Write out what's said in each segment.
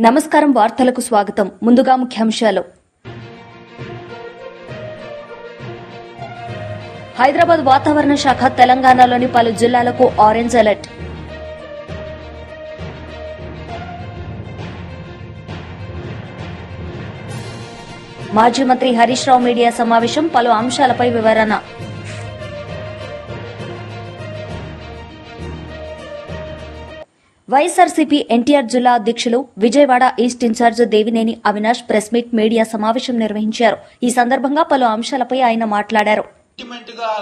నమస్కారం వార్తలకు స్వాగతం. ముందుగా ముఖ్యాంశాలు. హైదరాబాద్ వాతావరణ శాఖ తెలంగాణలోని పలు జిల్లాలకు ఆరెంజ్ అలర్ట్. మాజీ మంత్రి హరీష్ రావు మీడియా సమావేశం పలు అంశాలపై వివరణ. వైఎస్ఆర్సీపీ ఎన్టీఆర్ జిల్లా అధ్యక్షులు Vijayawada east incharge Devineni Avinash press meet media సమావేశం నిర్వహించారు. ఈ సందర్భంగా పలు అంశాలపై ఆయన మాట్లాడారు. అల్టిమేట్ ఆ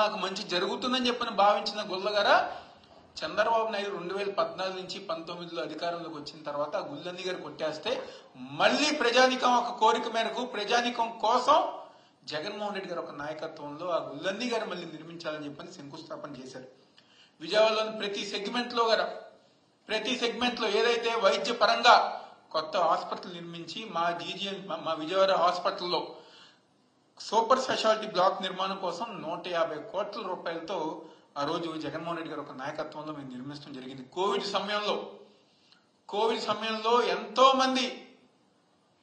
మాకు మంచి జరుగుతుందని చెప్పని భావించిన గొల్లగార చంద్రబాబు నాయుడు రెండు వేల పద్నాలుగు నుంచి పంతొమ్మిదిలో అధికారంలోకి వచ్చిన తర్వాత గుళ్ళన్ని గారు కొట్టేస్తే మళ్ళీ ప్రజానికం ఒక కోరిక మేరకు ప్రజానికం కోసం జగన్మోహన్ రెడ్డి గారు ఒక నాయకత్వంలో ఆ గుళ్ళన్ని గారు మళ్ళీ నిర్మించాలని చెప్పని శంకుస్థాపన చేశారు. విజయవాడలోని ప్రతి సెగ్మెంట్లో గారు ప్రతి సెగ్మెంట్లో ఏదైతే వైద్య పరంగా కొత్త హాస్పిటల్ నిర్మించి మా జీజీఎం మా విజయవాడ హాస్పిటల్లో సూపర్ స్పెషాలిటీ బ్లాక్ నిర్మాణం కోసం నూట యాభై కోట్ల రూపాయలతో ఆ రోజు జగన్మోహన్ రెడ్డి గారు ఒక నాయకత్వంలో మేము నిర్మించడం జరిగింది. కోవిడ్ సమయంలో కోవిడ్ సమయంలో ఎంతో మంది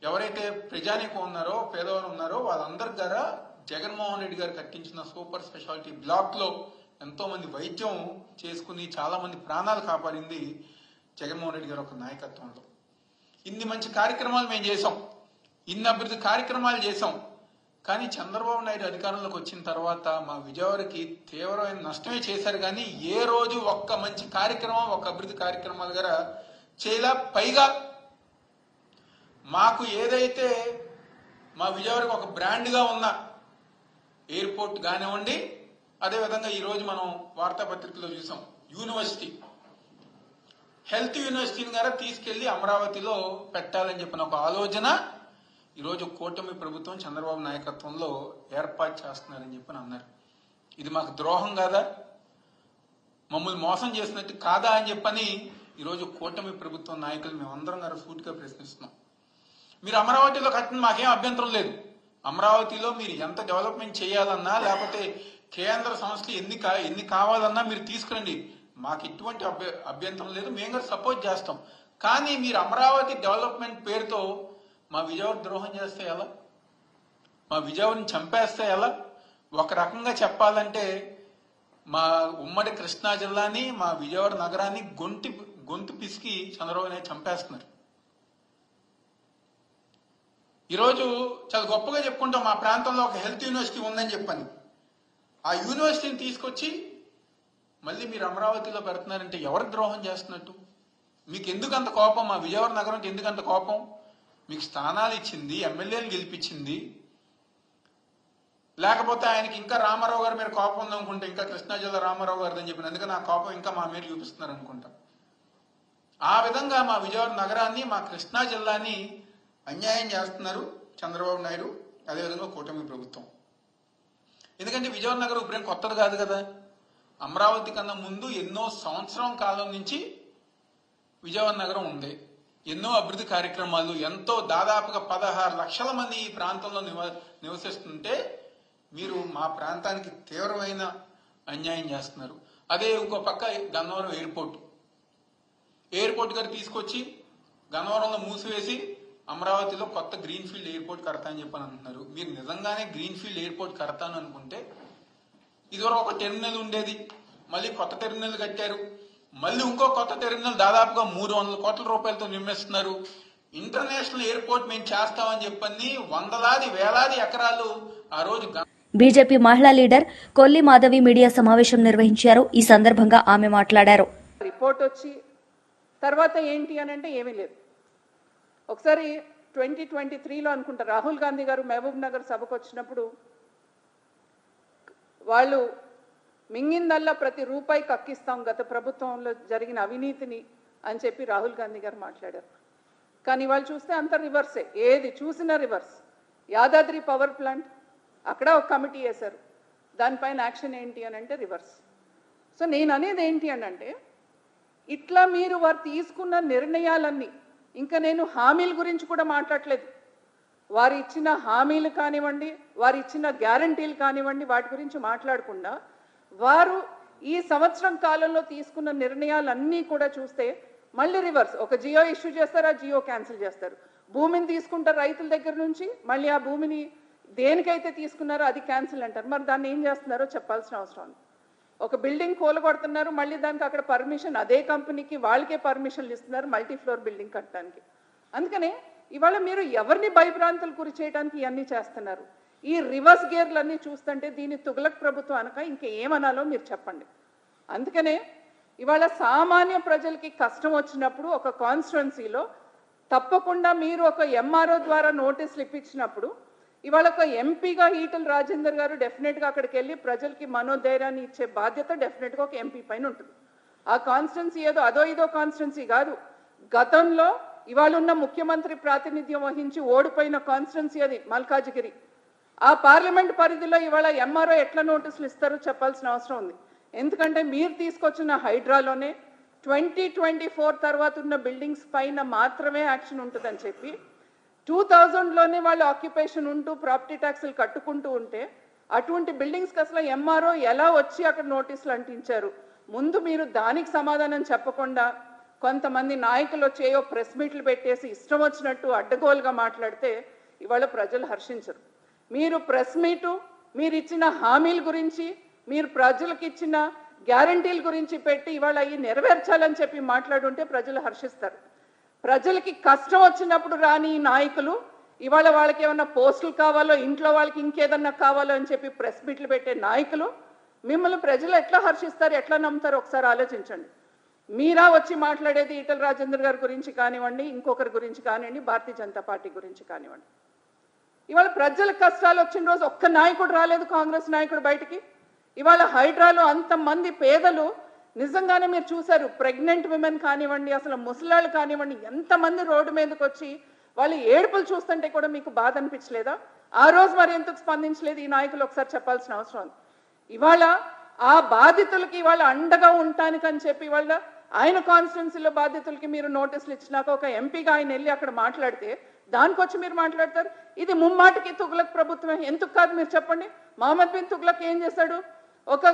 ఎవరైతే ప్రజానీకం ఉన్నారో పేదవారు ఉన్నారో వాళ్ళందరి ద్వారా జగన్మోహన్ రెడ్డి గారు కట్టించిన సూపర్ స్పెషాలిటీ బ్లాక్ ఎంతోమంది ఎంతో మంది వైద్యం చేసుకుని చాలా మంది ప్రాణాలు కాపాడింది జగన్మోహన్ రెడ్డి గారు ఒక నాయకత్వంలో. ఇన్ని మంచి కార్యక్రమాలు మేము చేసాం ఇన్ని అభివృద్ధి కార్యక్రమాలు చేసాం కానీ చంద్రబాబు నాయుడు అధికారంలోకి వచ్చిన తర్వాత మా విజయవాడకి తీవ్రమైన నష్టమే చేశారు. కానీ ఏ రోజు ఒక్క మంచి కార్యక్రమం ఒక్క అభివృద్ధి కార్యక్రమాలు గారా చేయలే. పైగా మాకు ఏదైతే మా విజయవాడకి ఒక బ్రాండ్గా ఉన్న ఎయిర్పోర్ట్ కానివ్వండి అదేవిధంగా ఈరోజు మనం వార్తాపత్రికలో చూసాం యూనివర్సిటీ. హెల్త్ యూనివర్సిటీని గారా తీసుకెళ్ళి అమరావతిలో పెట్టాలని చెప్పిన ఒక ఆలోచన ఈరోజు కూటమి ప్రభుత్వం చంద్రబాబు నాయకత్వంలో ఏర్పాటు చేస్తున్నారని చెప్పి అన్నారు. ఇది మాకు ద్రోహం కాదా? మమ్మల్ని మోసం చేసినట్టు కాదా అని చెప్పని ఈరోజు కూటమి ప్రభుత్వం నాయకులు మేమందరం గారు సూటిగా ప్రశ్నిస్తున్నాం. మీరు అమరావతిలో కట్టిన మాకేం అభ్యంతరం లేదు. అమరావతిలో మీరు ఎంత డెవలప్మెంట్ చేయాలన్నా లేకపోతే కేంద్ర సంస్థ ఎన్ని ఎన్ని కావాలన్నా మీరు తీసుకురండి. మాకు ఎటువంటి అభ్య అభ్యంతరం లేదు. మేము కూడా సపోర్ట్ చేస్తాం. కానీ మీరు అమరావతి డెవలప్మెంట్ పేరుతో మా విజయవాడ ద్రోహం చేస్తే ఎలా? మా విజయవాడని చంపేస్తే ఎలా? ఒక రకంగా చెప్పాలంటే మా ఉమ్మడి కృష్ణా జిల్లాని మా విజయవాడ నగరాన్ని గొంతు గొంతు పిసికి చంద్రబాబు నాయుడు చంపేస్తున్నారు. ఈరోజు చాలా గొప్పగా చెప్పుకుంటాం. మా ప్రాంతంలో ఒక హెల్త్ యూనివర్సిటీ ఉందని చెప్పాను. ఆ యూనివర్సిటీని తీసుకొచ్చి మళ్ళీ మీరు అమరావతిలో పెడుతున్నారంటే ఎవరు ద్రోహం చేస్తున్నట్టు? మీకు ఎందుకు అంత కోపం? మా విజయవాడ నగరం ఎందుకు అంత కోపం? మీకు స్థానాలు ఇచ్చింది ఎమ్మెల్యేలు గెలిపించింది. లేకపోతే ఆయనకి ఇంకా రామారావు గారి మీద కోపం ఉందనుకుంటే ఇంకా కృష్ణా జిల్లా రామారావు గారిని చెప్పిన అందుకని ఆ కోపం ఇంకా మా మీద చూపిస్తున్నారు అనుకుంటా. ఆ విధంగా మా విజయవాడ నగరాన్ని మా కృష్ణా జిల్లాని అన్యాయం చేస్తున్నారు చంద్రబాబు నాయుడు అదేవిధంగా కూటమి ప్రభుత్వం. ఎందుకంటే విజయవాడ నగరం ఇప్పుడేం కొత్తది కాదు కదా. అమరావతి కన్నా ముందు ఎన్నో సంవత్సరం కాలం నుంచి విజయవాడ నగరం ఉంది. ఎన్నో అభివృద్ధి కార్యక్రమాలు ఎంతో దాదాపుగా పదహారు లక్షల మంది ఈ ప్రాంతంలో నివ నివసిస్తుంటే మీరు మా ప్రాంతానికి తీవ్రమైన అన్యాయం చేస్తున్నారు. అదే ఇంకో పక్క గన్నవరం ఎయిర్పోర్ట్. ఎయిర్పోర్ట్ గారు తీసుకొచ్చి గన్నవరంలో మూసివేసి అమరావతిలో కొత్త గ్రీన్ ఫీల్డ్ ఎయిర్పోర్ట్ కడతా అని చెప్పని అంటున్నారు. మీరు నిజంగానే గ్రీన్ ఫీల్డ్ ఎయిర్పోర్ట్ కడతాను అనుకుంటే ఇదివరకు ఒక టెర్మినల్ ఉండేది. మళ్ళీ కొత్త టెర్మినల్ కట్టారు. మళ్ళీ ఇంకో కొత్త టెర్మినల్ దాదాపుగా మూడు వందల కోట్ల రూపాయలతో నిర్మిస్తున్నారు. ఇంటర్నేషనల్ ఎయిర్పోర్ట్ మేము చేస్తామని చెప్పని వందలాది వేలాది ఎకరాలు ఆ రోజు బీజేపీ మహిళా లీడర్ కొల్లి మాధవి మీడియా సమావేశం నిర్వహించారు. ఈ సందర్భంగా ఆమె మాట్లాడారు. రిపోర్ట్ వచ్చి తర్వాత ఏంటి అని అంటే ఏమీ లేదు. ఒకసారి ట్వంటీ ట్వంటీ త్రీలో అనుకుంటా రాహుల్ గాంధీ గారు మహబూబ్ నగర్ సభకు వచ్చినప్పుడు వాళ్ళు మింగిందల్లా ప్రతి రూపాయి కక్కిస్తాం గత ప్రభుత్వంలో జరిగిన అవినీతిని అని చెప్పి రాహుల్ గాంధీ గారు మాట్లాడారు. కానీ వాళ్ళు చూస్తే అంత రివర్సే. ఏది చూసినా రివర్స్. యాదాద్రి పవర్ ప్లాంట్ అక్కడ ఒక కమిటీ వేశారు. దానిపైన యాక్షన్ ఏంటి అని అంటే రివర్స్. సో నేను అనేది ఏంటి అని అంటే ఇట్లా మీరు వారు తీసుకున్న నిర్ణయాలన్నీ ఇంకా నేను హామీల గురించి కూడా మాట్లాడలేదు. వారు ఇచ్చిన హామీలు కానివ్వండి వారు ఇచ్చిన గ్యారంటీలు కానివ్వండి వాటి గురించి మాట్లాడకుండా వారు ఈ సంవత్సరం కాలంలో తీసుకున్న నిర్ణయాలన్నీ కూడా చూస్తే మళ్ళీ రివర్స్. ఒక జియో ఇష్యూ చేస్తారు ఆ జియో క్యాన్సిల్ చేస్తారు. భూమిని తీసుకుంటారు రైతుల దగ్గర నుంచి మళ్ళీ ఆ భూమిని దేనికైతే తీసుకున్నారో అది క్యాన్సిల్ అంటారు. మరి దాన్ని ఏం చేస్తున్నారో చెప్పాల్సిన అవసరం ఉంది. ఒక బిల్డింగ్ కూలగొడుతున్నారు మళ్ళీ దానికి అక్కడ పర్మిషన్ అదే కంపెనీకి వాళ్ళకే పర్మిషన్లు ఇస్తున్నారు మల్టీ ఫ్లోర్ బిల్డింగ్ కట్టడానికి. అందుకనే ఇవాళ మీరు ఎవరిని భయభ్రాంతులు గురి చేయడానికి ఇవన్నీ చేస్తున్నారు? ఈ రివర్స్ గేర్లన్నీ చూస్తుంటే దీన్ని తుగలక్ ప్రభుత్వం అనక ఇంకేమనాలో మీరు చెప్పండి. అందుకనే ఇవాళ సామాన్య ప్రజలకి కష్టం వచ్చినప్పుడు ఒక కాన్స్టిట్యున్సీలో తప్పకుండా మీరు ఒక ఎంఆర్ఓ ద్వారా నోటీసులు ఇప్పించినప్పుడు ఇవాళ ఒక ఎంపీగా ఈటల రాజేందర్ గారు డెఫినెట్గా అక్కడికి వెళ్ళి ప్రజలకి మనోధైర్యాన్ని ఇచ్చే బాధ్యత డెఫినెట్గా ఒక ఎంపీ పైన ఉంటుంది. ఆ కాన్స్టిట్యున్సీ ఏదో అదో ఇదో కాన్స్టిట్యున్సీ కాదు. గతంలో ఇవాళ ఉన్న ముఖ్యమంత్రి ప్రాతినిధ్యం వహించి ఓడిపోయిన కాన్స్టిట్యున్సీ అది మల్కాజిగిరి. ఆ పార్లమెంట్ పరిధిలో ఇవాళ ఎంఆర్ఓ ఎట్లా నోటీసులు ఇస్తారో చెప్పాల్సిన అవసరం ఉంది. ఎందుకంటే మీరు తీసుకొచ్చిన హైడ్రాలోనే ట్వంటీ ట్వంటీ ఫోర్ తర్వాత ఉన్న బిల్డింగ్స్ పైన మాత్రమే యాక్షన్ ఉంటుందని చెప్పి టూ థౌజండ్లోనే వాళ్ళు ఆక్యుపేషన్ ఉంటూ ప్రాపర్టీ ట్యాక్స్లు కట్టుకుంటూ ఉంటే అటువంటి బిల్డింగ్స్కి అసలు ఎంఆర్ఓ ఎలా వచ్చి అక్కడ నోటీసులు అంటించారు? ముందు మీరు దానికి సమాధానం చెప్పకుండా కొంతమంది నాయకులు వచ్చేయో ప్రెస్ మీట్లు పెట్టేసి ఇష్టం వచ్చినట్టు అడ్డగోలుగా మాట్లాడితే ఇవాళ ప్రజలు హర్షించరు. మీరు ప్రెస్ మీటు మీరు ఇచ్చిన హామీల గురించి మీరు ప్రజలకు ఇచ్చిన గ్యారంటీల గురించి పెట్టి ఇవాళ అవి నెరవేర్చాలని చెప్పి మాట్లాడుంటే ప్రజలు హర్షిస్తారు. ప్రజలకి కష్టం వచ్చినప్పుడు రాని ఈ నాయకులు ఇవాళ వాళ్ళకి ఏమన్నా పోస్టులు కావాలో ఇంట్లో వాళ్ళకి ఇంకేదన్నా కావాలో అని చెప్పి ప్రెస్ మీట్లు పెట్టే నాయకులు మిమ్మల్ని ప్రజలు ఎట్లా హర్షిస్తారు ఎట్లా నమ్ముతారు ఒకసారి ఆలోచించండి. మీరా వచ్చి మాట్లాడేది ఈటల రాజేంద్ర గారి గురించి కానివ్వండి ఇంకొకరి గురించి కానివ్వండి భారతీయ జనతా పార్టీ గురించి కానివ్వండి. ఇవాళ ప్రజల కష్టాలు వచ్చిన రోజు ఒక్క నాయకుడు రాలేదు కాంగ్రెస్ నాయకుడు బయటికి. ఇవాళ హైడ్రాలో అంతమంది పేదలు నిజంగానే మీరు చూశారు ప్రెగ్నెంట్ విమెన్ కానివ్వండి అసలు ముసలాళ్ళు కానివ్వండి ఎంతమంది రోడ్డు మీదకి వచ్చి వాళ్ళు ఏడుపులు చూస్తుంటే కూడా మీకు బాధ అనిపించలేదా? ఆ రోజు మరి ఎందుకు స్పందించలేదు ఈ నాయకులు? ఒకసారి చెప్పాల్సిన అవసరం ఉంది. ఇవాళ ఆ బాధితులకి ఇవాళ అండగా ఉంటానికని చెప్పి వాళ్ళ ఆయన కాన్స్టిట్యున్సీలో బాధితులకి మీరు నోటీసులు ఇచ్చినాక ఒక ఎంపీగా ఆయన వెళ్ళి అక్కడ మాట్లాడితే దానికి వచ్చి మీరు మాట్లాడతారు? ఇది ముమ్మాటికి తుగ్లక్ ప్రభుత్వం. ఎందుకు కాదు మీరు చెప్పండి? మహమ్మద్ బిన్ తుగ్లక్ ఏం చేశాడు? ఒక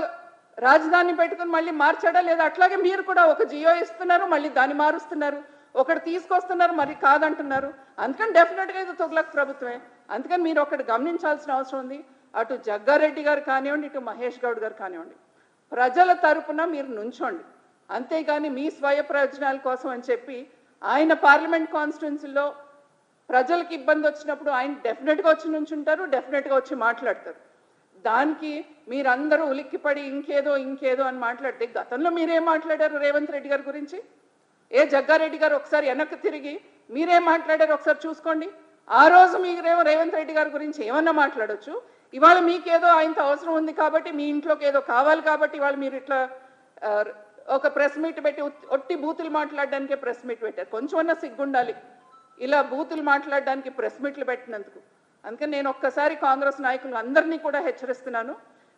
రాజధాని పెట్టుకుని మళ్ళీ మార్చాడా లేదా? అట్లాగే మీరు కూడా ఒక జియో ఇస్తున్నారు మళ్ళీ దాన్ని మారుస్తున్నారు. ఒకటి తీసుకొస్తున్నారు మరి కాదంటున్నారు. అందుకని డెఫినెట్గా ఇది తుగ్లక్ ప్రభుత్వమే. అందుకని మీరు ఒకటి గమనించాల్సిన అవసరం ఉంది. అటు జగ్గారెడ్డి గారు కానివ్వండి ఇటు మహేష్ గౌడ్ గారు కానివ్వండి. ప్రజల తరపున మీరు నుంచోండి. అంతేగాని మీ స్వయ ప్రయోజనాల కోసం అని చెప్పి ఆయన పార్లమెంట్ కాన్స్టిట్యున్సీలో ప్రజలకు ఇబ్బంది వచ్చినప్పుడు ఆయన డెఫినెట్గా వచ్చి నుంచుంటారు డెఫినెట్గా వచ్చి మాట్లాడతారు. దానికి మీరందరూ ఉలిక్కిపడి ఇంకేదో ఇంకేదో అని మాట్లాడితే గతంలో మీరేం మాట్లాడారు రేవంత్ రెడ్డి గారి గురించి? ఏ జగ్గారెడ్డి గారు ఒకసారి వెనక్కి తిరిగి మీరేం మాట్లాడారు ఒకసారి చూసుకోండి. ఆ రోజు మీరేమో రేవంత్ రెడ్డి గారి గురించి ఏమన్నా మాట్లాడొచ్చు? ఇవాళ మీకేదో ఆయనతో అవసరం ఉంది కాబట్టి మీ ఇంట్లోకి ఏదో కావాలి కాబట్టి ఇవాళ మీరు ఇట్లా ఒక ప్రెస్ మీట్ పెట్టి ఒట్టి బూతులు మాట్లాడడానికే ప్రెస్ మీట్ పెట్టారు. కొంచెమన్నా సిగ్గుండాలి. ఇలా బూతులు మాట్లాడడానికి ప్రెస్ మీట్లు పెట్టినందుకు. అందుకని నేను ఒక్కసారి కాంగ్రెస్ నాయకులు అందరినీ కూడా హెచ్చరిస్తున్నాను.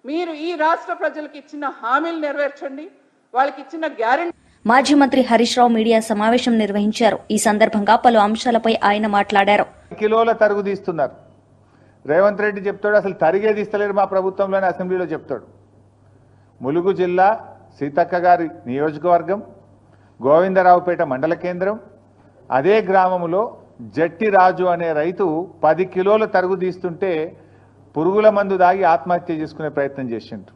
మీరు ఈ రాష్ట్ర ప్రజలకు ఇచ్చిన హామీలు నెరవేర్చండి. వాళ్ళకి ఇచ్చిన గ్యారెంటీ మాజీ మంత్రి హరీష్ రావు మీడియా సమావేశం నిర్వహించారు. ఈ సందర్భంగా పలు అంశాలపై ఆయన మాట్లాడారు. కిలోల తరుగు తీస్తున్నారు. రేవంత్ రెడ్డి చెప్తాడు అసలు తరిగే తీస్తలేరు మా ప్రభుత్వంలోనే అసెంబ్లీలో చెప్తాడు. ములుగు జిల్లా సీతక్క గారి నియోజకవర్గం గోవిందరావుపేట మండల కేంద్రం అదే గ్రామంలో జట్టి రాజు అనే రైతు పది కిలోల తరుగు తీస్తుంటే పురుగుల మందు దాగి ఆత్మహత్య చేసుకునే ప్రయత్నం చేసిండ్రు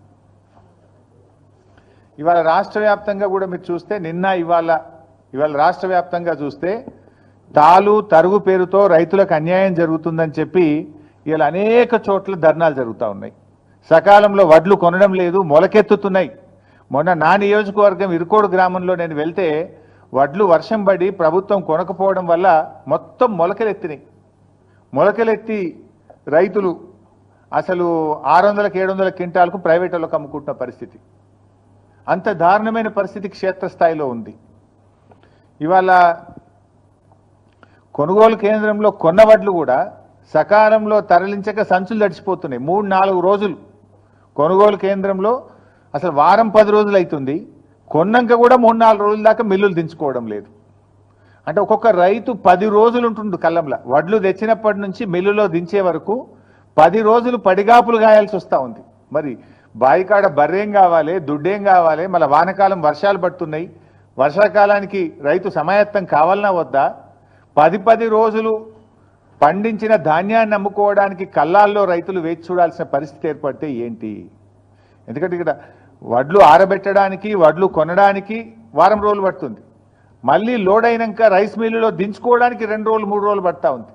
ఇవాళ రాష్ట్ర వ్యాప్తంగా కూడా మీరు చూస్తే నిన్న ఇవాళ ఇవాళ రాష్ట్ర వ్యాప్తంగా చూస్తే తాలు తరుగు పేరుతో రైతులకు అన్యాయం జరుగుతుందని చెప్పి ఇవాళ అనేక చోట్ల ధర్నాలు జరుగుతూ ఉన్నాయి. సకాలంలో వడ్లు కొనడం లేదు మొలకెత్తుతున్నాయి. మొన్న నా నియోజకవర్గం ఇరుకోడు గ్రామంలో నేను వెళ్తే వడ్లు వర్షం పడి ప్రభుత్వం కొనకపోవడం వల్ల మొత్తం మొలకలెత్తినాయి. మొలకలెత్తి రైతులు అసలు ఆరు వందలకు ఏడు వందల క్వింటాలకు ప్రైవేట్ వాళ్ళకి అమ్ముకుంటున్న పరిస్థితి. అంత దారుణమైన పరిస్థితి క్షేత్రస్థాయిలో ఉంది. ఇవాళ కొనుగోలు కేంద్రంలో కొన్న వడ్లు కూడా సకాలంలో తరలించక సంచులు తడిచిపోతున్నాయి మూడు నాలుగు రోజులు కొనుగోలు కేంద్రంలో అసలు వారం పది రోజులు అవుతుంది. కొన్నాక కూడా మూడు నాలుగు రోజుల దాకా మిల్లులు దించుకోవడం లేదు. అంటే ఒక్కొక్క రైతు పది రోజులు ఉంటుండు కళ్ళంలో. వడ్లు తెచ్చినప్పటి నుంచి మిల్లులో దించే వరకు పది రోజులు పడిగాపులు గాయాల్సి వస్తూ ఉంది. మరి బాయికాడ బర్రేం కావాలి దుడ్డేం కావాలి మళ్ళీ వానకాలం వర్షాలు పడుతున్నాయి. వర్షాకాలానికి రైతు సమాయత్తం కావాలన్నా వద్దా? పది పది రోజులు పండించిన ధాన్యాన్ని అమ్ముకోవడానికి కళ్ళాల్లో రైతులు వేచి చూడాల్సిన పరిస్థితి ఏర్పడితే ఏంటి? ఎందుకంటే ఇక్కడ వడ్లు ఆరబెట్టడానికి వడ్లు కొనడానికి వారం రోజులు పడుతుంది. మళ్ళీ లోడ్ అయినాక రైస్ మిల్లులో దించుకోవడానికి రెండు రోజులు మూడు రోజులు పడతా ఉంది.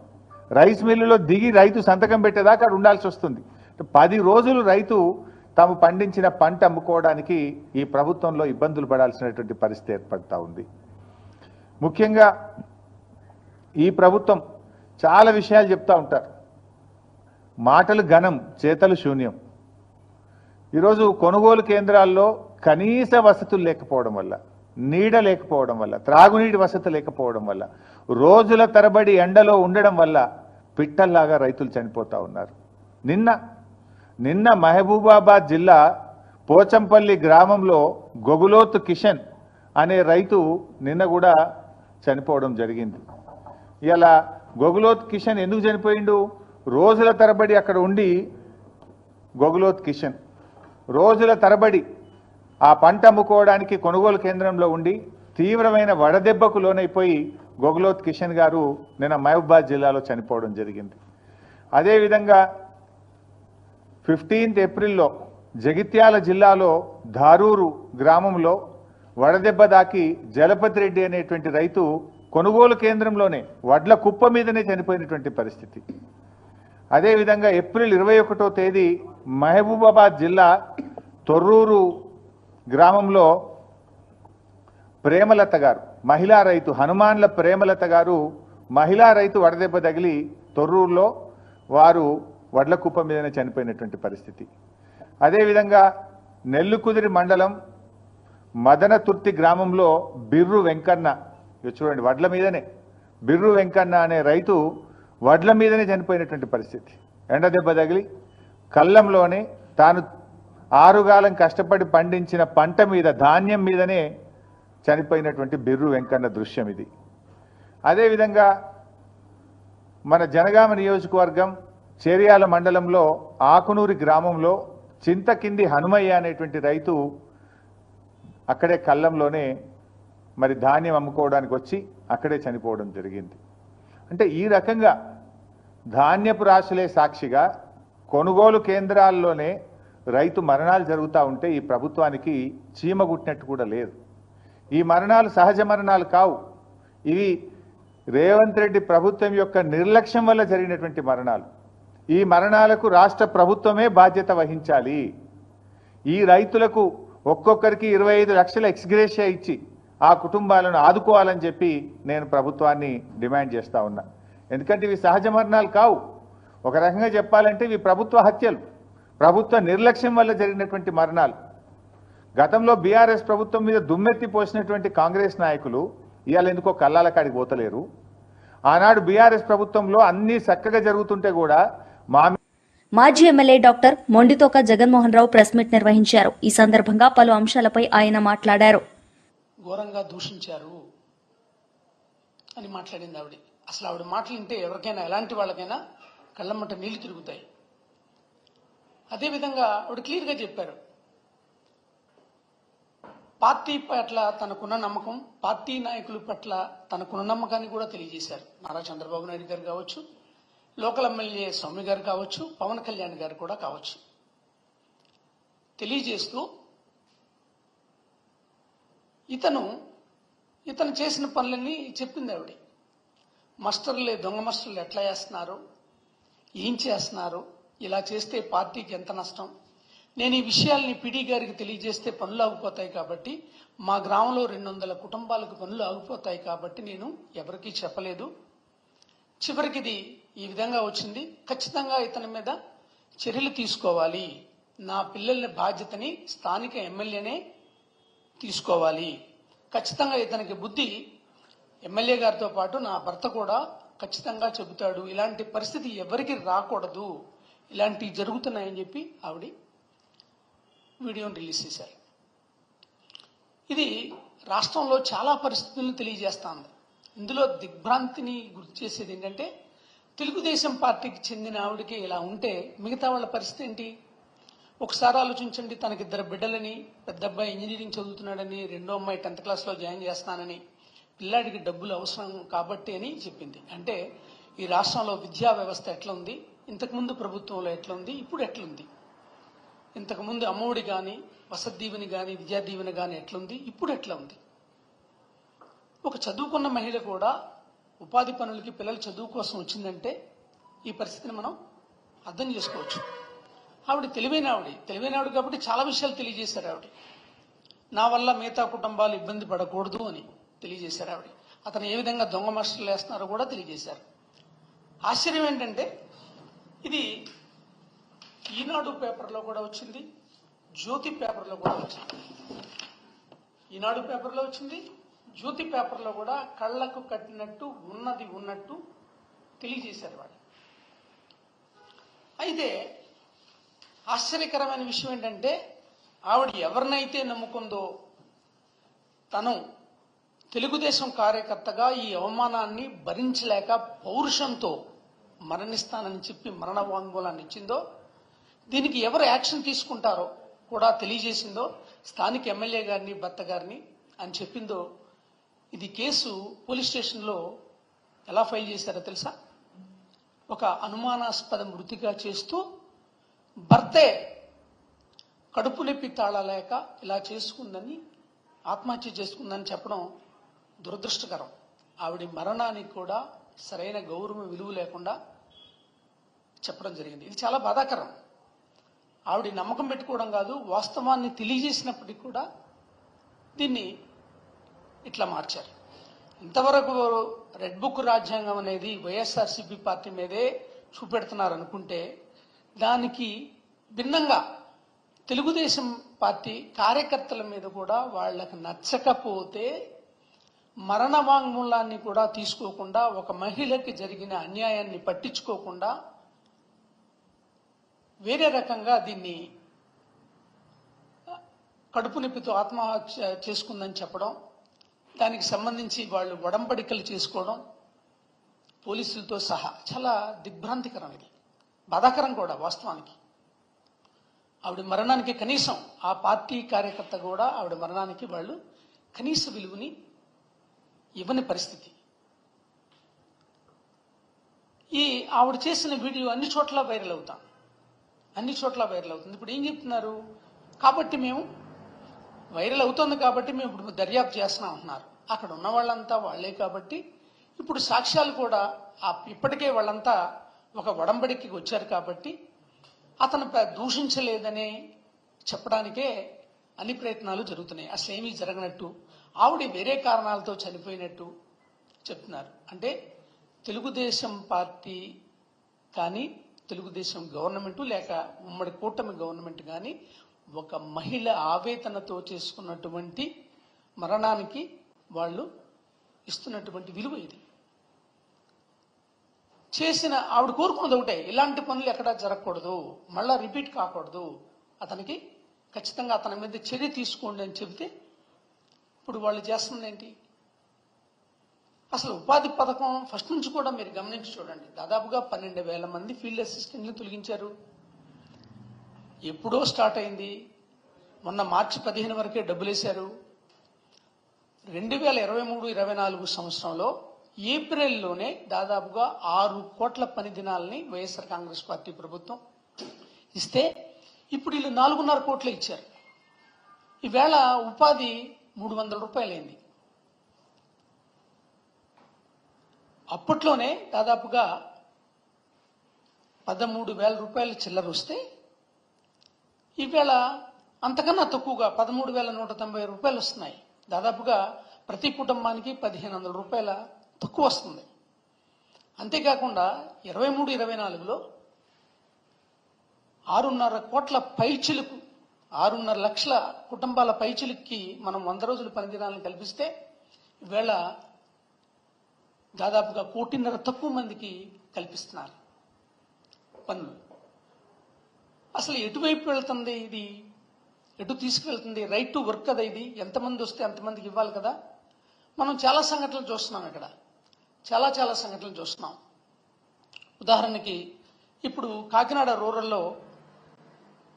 రైస్ మిల్లులో దిగి రైతు సంతకం పెట్టేదాకా అక్కడ ఉండాల్సి వస్తుంది. పది రోజులు రైతు తాము పండించిన పంట అమ్ముకోవడానికి ఈ ప్రభుత్వంలో ఇబ్బందులు పడాల్సినటువంటి పరిస్థితి ఏర్పడతా ఉంది. ముఖ్యంగా ఈ ప్రభుత్వం చాలా విషయాలు చెప్తా ఉంటారు. మాటలు ఘనం చేతలు శూన్యం. ఈరోజు కొనుగోలు కేంద్రాల్లో కనీస వసతులు లేకపోవడం వల్ల నీడ లేకపోవడం వల్ల త్రాగునీటి వసతి లేకపోవడం వల్ల రోజుల తరబడి ఎండలో ఉండడం వల్ల పిట్టల్లాగా రైతులు చనిపోతూ ఉన్నారు. నిన్న నిన్న మహబూబాబాద్ జిల్లా పోచంపల్లి గ్రామంలో గొగులోతు కిషన్ అనే రైతు నిన్న కూడా చనిపోవడం జరిగింది. ఇలా గొగులోత్ కిషన్ ఎందుకు చనిపోయిండు? రోజుల తరబడి అక్కడ ఉండి గొగులోత్ కిషన్ రోజుల తరబడి ఆ పంట అమ్ముకోవడానికి కొనుగోలు కేంద్రంలో ఉండి తీవ్రమైన వడదెబ్బకు లోనైపోయి గొగలోత్ కిషన్ గారు నిన్న మహబూబాద్ జిల్లాలో చనిపోవడం జరిగింది. అదేవిధంగా ఫిఫ్టీన్త్ ఏప్రిల్లో జగిత్యాల జిల్లాలో ధారూరు గ్రామంలో వడదెబ్బ దాకి జలపతి రెడ్డి అనేటువంటి రైతు కొనుగోలు కేంద్రంలోనే వడ్ల కుప్ప మీదనే చనిపోయినటువంటి పరిస్థితి. అదేవిధంగా ఏప్రిల్ ఇరవై ఒకటో తేదీ మహబూబాబాద్ జిల్లా తొర్రూరు గ్రామంలో ప్రేమలత గారు మహిళా రైతు హనుమాన్ల ప్రేమలత గారు మహిళా రైతు వడదెబ్బ తగిలి తొర్రూరులో వారు వడ్ల కుప్ప మీదనే చనిపోయినటువంటి పరిస్థితి. అదేవిధంగా నెల్లుకుదిరి మండలం మదనతుర్తి గ్రామంలో బిర్రు వెంకన్న చూడండి వడ్ల మీదనే బిర్రు వెంకన్న అనే రైతు వడ్ల మీదనే చనిపోయినటువంటి పరిస్థితి. ఎండ దెబ్బ తగిలి కళ్ళంలోనే తాను ఆరుగాలం కష్టపడి పండించిన పంట మీద ధాన్యం మీదనే చనిపోయినటువంటి బిర్రు వెంకన్న దృశ్యం ఇది. అదేవిధంగా మన జనగామ నియోజకవర్గం చేరియాల మండలంలో ఆకునూరి గ్రామంలో చింతకింది హనుమయ్య అనేటువంటి రైతు అక్కడే కళ్ళంలోనే మరి ధాన్యం అమ్ముకోవడానికి వచ్చి అక్కడే చనిపోవడం జరిగింది. అంటే ఈ రకంగా ధాన్యపు రాశులే సాక్షిగా కొనుగోలు కేంద్రాల్లోనే రైతు మరణాలు జరుగుతూ ఉంటే ఈ ప్రభుత్వానికి చీమ గుట్టినట్టు కూడా లేదు. ఈ మరణాలు సహజ మరణాలు కావు. ఇవి రేవంత్ రెడ్డి ప్రభుత్వం యొక్క నిర్లక్ష్యం వల్ల జరిగినటువంటి మరణాలు. ఈ మరణాలకు రాష్ట్ర ప్రభుత్వమే బాధ్యత వహించాలి. ఈ రైతులకు ఒక్కొక్కరికి ఇరవై ఐదు లక్షల ఎక్స్గ్రేషియా ఇచ్చి ఆ కుటుంబాలను ఆదుకోవాలని చెప్పి నేను ప్రభుత్వాన్ని డిమాండ్ చేస్తూ ఉన్నా. ఎందుకంటే ఇవి సహజ మరణాలు కావు. ఒక రకంగా చెప్పాలంటే ఇవి ప్రభుత్వ హత్యలు. ప్రభుత్వ నిర్లక్ష్యం వల్ల జరిగినటువంటి మరణాలు. గతంలో బీఆర్ఎస్ ప్రభుత్వం మీద దుమ్మెత్తి పోసినటువంటి కాంగ్రెస్ నాయకులు ఇవాళ ఎందుకో కల్లాల కాడికి పోతలేరు. ఆనాడు బీఆర్ఎస్ ప్రభుత్వంలో అన్నీ చక్కగా జరుగుతుంటే కూడా మా మాజీ MLA doctor Mondithoka Jaganmohan Rao press meet నిర్వహించారు. ఈ సందర్భంగా పలు అంశాలపై ఆయన మాట్లాడారు. ఘోరంగా దూషించారు అని మాట్లాడింది ఆవిడ. అసలు ఆవిడ మాటలు వింటే ఎవరికైనా ఎలాంటి వాళ్ళకైనా కళ్ళమ్మట నీళ్ళు తిరుగుతాయి. అదేవిధంగా ఆవిడ క్లియర్గా చెప్పారు. పార్టీ పట్ల తనకున్న నమ్మకం పార్టీ నాయకుల పట్ల తనకున్న నమ్మకాన్ని కూడా తెలియజేశారు. నారా చంద్రబాబు నాయుడు గారు కావచ్చు లోకల్ ఎమ్మెల్యే స్వామి గారు కావచ్చు పవన్ కళ్యాణ్ గారు కూడా కావచ్చు. తెలియజేస్తూ ఇతను ఇతను చేసిన పనులన్నీ చెప్పింది ఆవిడ. మస్టర్లే దొంగ మస్టర్లు ఎట్లా చేస్తున్నారు? ఏం చేస్తున్నారు? ఇలా చేస్తే పార్టీకి ఎంత నష్టం? నేను ఈ విషయాల్ని పిడి గారికి తెలియజేస్తే పనులు ఆగిపోతాయి కాబట్టి మా గ్రామంలో రెండు వందల కుటుంబాలకు పనులు ఆగిపోతాయి కాబట్టి నేను ఎవరికీ చెప్పలేదు. చివరికి ఇది ఈ విధంగా వచ్చింది. ఖచ్చితంగా ఇతని మీద చర్యలు తీసుకోవాలి. నా పిల్లల బాధ్యతని స్థానిక ఎమ్మెల్యేనే తీసుకోవాలి. ఖచ్చితంగా ఇతనికి బుద్ధి. ఎమ్మెల్యే గారితో పాటు నా భర్త కూడా ఖచ్చితంగా చెబుతాడు ఇలాంటి పరిస్థితి ఎవరికి రాకూడదు ఇలాంటివి జరుగుతున్నాయని చెప్పి ఆవిడ వీడియోని రిలీజ్ చేశారు. ఇది రాష్ట్రంలో చాలా పరిస్థితులను తెలియజేస్తుంది. ఇందులో దిగ్భ్రాంతిని గుర్తు చేసేది ఏంటంటే తెలుగుదేశం పార్టీకి చెందిన ఆవిడకి ఇలా ఉంటే మిగతా వాళ్ళ పరిస్థితి ఏంటి? ఒకసారి ఆలోచించండి తనకి ఇద్దరు బిడ్డలని పెద్ద అబ్బాయి ఇంజనీరింగ్ చదువుతున్నాడని రెండో అమ్మాయి టెన్త్ క్లాస్లో జాయిన్ చేస్తానని. పిల్లాడికి డబ్బులు అవసరం కాబట్టి అని చెప్పింది. అంటే ఈ రాష్ట్రంలో విద్యా వ్యవస్థ ఎట్లా ఉంది ఇంతకుముందు ప్రభుత్వంలో ఎట్లా ఉంది ఇప్పుడు ఎట్లుంది? ఇంతకుముందు అమ్మఒడి కానీ వసతి దీవెని కానీ విద్యా దీవెన కానీ ఎట్లుంది? ఇప్పుడు ఎట్లా ఉంది? ఒక చదువుకున్న మహిళ కూడా ఉపాధి పనులకి పిల్లల చదువు కోసం వచ్చిందంటే ఈ పరిస్థితిని మనం అర్థం చేసుకోవచ్చు. ఆవిడ తెలివైన ఆవిడ. తెలివైన ఆవిడ కాబట్టి చాలా విషయాలు తెలియజేశారు ఆవిడ. నా వల్ల మిగతా కుటుంబాలు ఇబ్బంది పడకూడదు అని. తెలియజేశారు ఆవిడ. అతను ఏ విధంగా దొంగ మాస్టర్లు వేస్తున్నారో కూడా తెలియజేశారు. ఆశ్చర్యం ఏంటంటే ఇది ఈనాడు పేపర్లో కూడా వచ్చింది జ్యోతి పేపర్లో కూడా వచ్చింది. ఈనాడు పేపర్లో వచ్చింది జ్యోతి పేపర్లో కూడా కళ్ళకు కట్టినట్టు ఉన్నది ఉన్నట్టు తెలియజేశారు వాడు అయితే ఆశ్చర్యకరమైన విషయం ఏంటంటే ఆవిడ ఎవరినైతే నమ్ముకుందో తను తెలుగుదేశం కార్యకర్తగా ఈ అవమానాన్ని భరించలేక పౌరుషంతో మరణిస్తానని చెప్పి మరణ వాంగ్మూలాన్ని ఇచ్చిందో దీనికి ఎవరు యాక్షన్ తీసుకుంటారో కూడా తెలియజేసిందో స్థానిక ఎమ్మెల్యే గారిని భర్త గారిని అని చెప్పిందో ఇది కేసు పోలీస్ స్టేషన్లో ఎలా ఫైల్ చేశారో తెలుసా? ఒక అనుమానాస్పద మృతిగా చేస్తూ భర్తే కడుపు నొప్పి తాళలేక ఇలా చేసుకుందని ఆత్మహత్య చేసుకుందని చెప్పడం దురదృష్టకరం. ఆవిడ మరణానికి కూడా సరైన గౌరవం విలువ లేకుండా చెప్పడం జరిగింది. ఇది చాలా బాధాకరం. ఆవిడ నమ్మకం పెట్టుకోవడం కాదు వాస్తవాన్ని తెలియజేసినప్పటికీ కూడా దీన్ని ఇట్లా మార్చారు. ఇంతవరకు రెడ్ బుక్ రాజ్యాంగం అనేది వైఎస్ఆర్సీపీ పార్టీ మీదే చూపెడుతున్నారు అనుకుంటే దానికి భిన్నంగా తెలుగుదేశం పార్టీ కార్యకర్తల మీద కూడా వాళ్ళకి నచ్చకపోతే మరణ వాంగ్మూలాన్ని కూడా తీసుకోకుండా ఒక మహిళకి జరిగిన అన్యాయాన్ని పట్టించుకోకుండా వేరే రకంగా దీన్ని కడుపు నొప్పితో ఆత్మహత్య చేసుకుందని చెప్పడం దానికి సంబంధించి వాళ్ళు ఒడంబడికలు చేసుకోవడం పోలీసులతో సహా. చాలా దిగ్భ్రాంతికరం ఇది. బాధాకరం కూడా వాస్తవానికి. ఆవిడ మరణానికి కనీసం ఆ పార్టీ కార్యకర్త కూడా ఆవిడ మరణానికి వాళ్ళు కనీస విలువని ఇవ్వని పరిస్థితి. ఈ ఆవిడ చేసిన వీడియో అన్ని చోట్ల వైరల్ అవుతాం. అన్ని చోట్ల వైరల్ అవుతుంది. ఇప్పుడు ఏం చెప్తున్నారు? కాబట్టి మేము వైరల్ అవుతుంది కాబట్టి మేము ఇప్పుడు దర్యాప్తు చేస్తున్నాం అంటున్నారు. అక్కడ ఉన్న వాళ్ళంతా వాళ్ళే కాబట్టి ఇప్పుడు సాక్ష్యాలు కూడా ఆ ఇప్పటికే వాళ్ళంతా ఒక వడంబడికి వచ్చారు కాబట్టి అతను దూషించలేదనే చెప్పడానికే అన్ని ప్రయత్నాలు జరుగుతున్నాయి. అసలు ఏమీ జరగనట్టు ఆవిడ వేరే కారణాలతో చనిపోయినట్టు చెప్తున్నారు. అంటే తెలుగుదేశం పార్టీ కానీ తెలుగుదేశం గవర్నమెంట్ లేక ఉమ్మడి కూటమి గవర్నమెంట్ కానీ ఒక మహిళ ఆవేదనతో చేసుకున్నటువంటి మరణానికి వాళ్ళు ఇస్తున్నటువంటి విలువ ఇది. చేసిన ఆవిడ కోరుకున్నది ఒకటే ఇలాంటి పనులు ఎక్కడా జరగకూడదు మళ్ళా రిపీట్ కాకూడదు. అతనికి ఖచ్చితంగా అతని మీద చర్య తీసుకోండి అని చెబితే ఇప్పుడు వాళ్ళు చేస్తుంది ఏంటి అసలు ఉపాధి పథకం ఫస్ట్ నుంచి కూడా మీరు గమనించి చూడండి. దాదాపుగా పన్నెండు వేల మంది ఫీల్డ్ అసిస్టెంట్లు తొలగించారు. ఎప్పుడో స్టార్ట్ అయింది. మొన్న మార్చి పదిహేను వరకే డబ్బులు వేశారు. రెండు వేల ఇరవై మూడు ఇరవై నాలుగు సంవత్సరంలో ఏప్రిల్లోనే దాదాపుగా ఆరు కోట్ల పని దినాలని వైఎస్ఆర్ కాంగ్రెస్ పార్టీ ప్రభుత్వం ఇస్తే ఇప్పుడు వీళ్ళు నాలుగున్నర కోట్లు ఇచ్చారు. ఈవేళ ఉపాధి మూడు వందల రూపాయలైంది. అప్పట్లోనే దాదాపుగా పదమూడు వేల రూపాయలు చిల్లర వస్తే ఈవేళ అంతకన్నా తక్కువగా పదమూడు వేల నూట తొంభై రూపాయలు వస్తున్నాయి. దాదాపుగా ప్రతి కుటుంబానికి పదిహేను వందల రూపాయల తక్కువ వస్తుంది. అంతేకాకుండా ఇరవై మూడు ఇరవై నాలుగులో ఆరున్నర కోట్ల పైచిలుకు ఆరున్నర లక్షల కుటుంబాల పైచిలికి మనం వంద రోజుల పనిదినాలను కల్పిస్తే ఈవేళ దాదాపుగా కోటిన్నర తక్కువ మందికి కల్పిస్తున్నారు పన్ను. అసలు ఎటువైపు వెళ్తుంది ఇది? ఎటు తీసుకువెళ్తుంది? రైట్ టు వర్క్ కదా ఇది? ఎంతమంది వస్తే అంతమందికి ఇవ్వాలి కదా? మనం చాలా సంఘటనలు చూస్తున్నాం ఇక్కడ. చాలా చాలా సంఘటనలు చూస్తున్నాం. ఉదాహరణకి ఇప్పుడు కాకినాడ రూరల్లో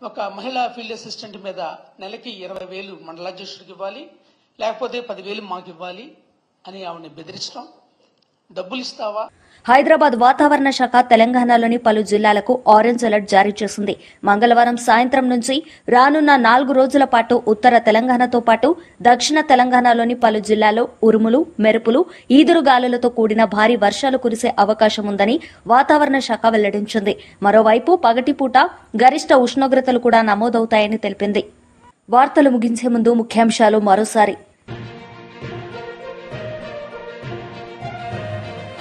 ఒక మహిళా ఫీల్డ్ అసిస్టెంట్ మీద నెలకి ఇరవై వేలు మండలాధ్యక్షుడికి ఇవ్వాలి లేకపోతే పదివేలు మాకు ఇవ్వాలి అని ఆవిడని బెదిరించడం. డబ్బులు ఇస్తావా? హైదరాబాద్ వాతావరణ శాఖ తెలంగాణలోని పలు జిల్లాలకు ఆరెంజ్ అలర్ట్ జారీ చేసింది. మంగళవారం సాయంత్రం నుంచి రానున్న నాలుగు రోజుల పాటు ఉత్తర తెలంగాణతో పాటు దక్షిణ తెలంగాణలోని పలు జిల్లాల్లో ఉరుములు మెరుపులు ఈదురుగాలులతో కూడిన భారీ వర్షాలు కురిసే అవకాశం ఉందని వాతావరణ శాఖ వెల్లడించింది. మరోవైపు పగటిపూట గరిష్ట ఉష్ణోగ్రతలు కూడా నమోదవుతాయని తెలిపింది. వార్తలు ముగించే ముందు ముఖ్యాంశాలు మరోసారి.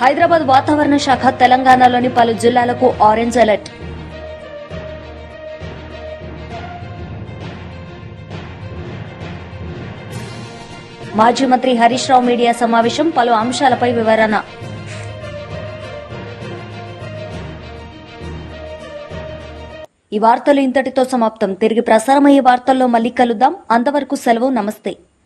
హైదరాబాద్ వాతావరణ శాఖ తెలంగాణలోని పలు జిల్లాలకు ఆరెంజ్ అలర్ట్ మాజీ మంత్రి హరీష్ రావు మీడియా సమావేశం పలు అంశాలపై వివరణ. ఈ వార్తలు ఇంతటితో సమాప్తం. తిరిగి ప్రసారమయ్యే వార్తల్లో మళ్ళీ కలుద్దాం. అంతవరకు సెలవు నమస్తే.